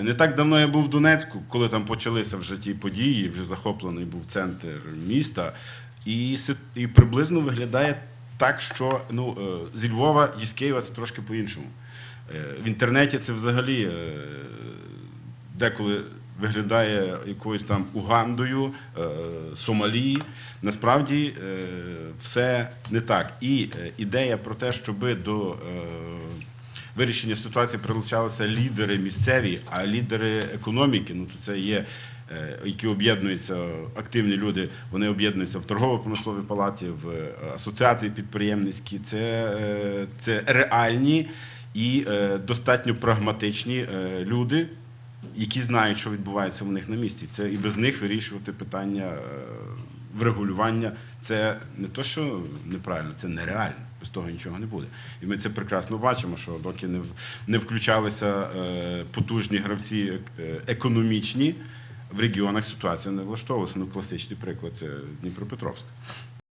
Не так давно я був в Донецьку, коли там почалися вже ті події, вже захоплений був центр міста, і, і приблизно виглядає так, що ну, е, зі Львова і з Києва це трошки по-іншому. Е, В інтернеті це взагалі е, деколи виглядає якоюсь там Угандою, Сомалі. Насправді все не так. І ідея про те, щоби до вирішення ситуації прилучалися лідери місцеві, а лідери економіки, ну то це є. е, Які об'єднуються активні люди, вони об'єднуються в торгово-промисловій палаті, в е, асоціації підприємницькі. Це, е, це реальні і достатньо прагматичні люди, які знають, що відбувається у них на місці. Це і без них вирішувати питання врегулювання. Це не то, що неправильно, це нереально. Без того нічого не буде. І ми це прекрасно бачимо, що доки не, не включалися е, потужні гравці е, економічні, в регіонах ситуація не влаштовувалася. Ну, класичний приклад це Дніпропетровськ.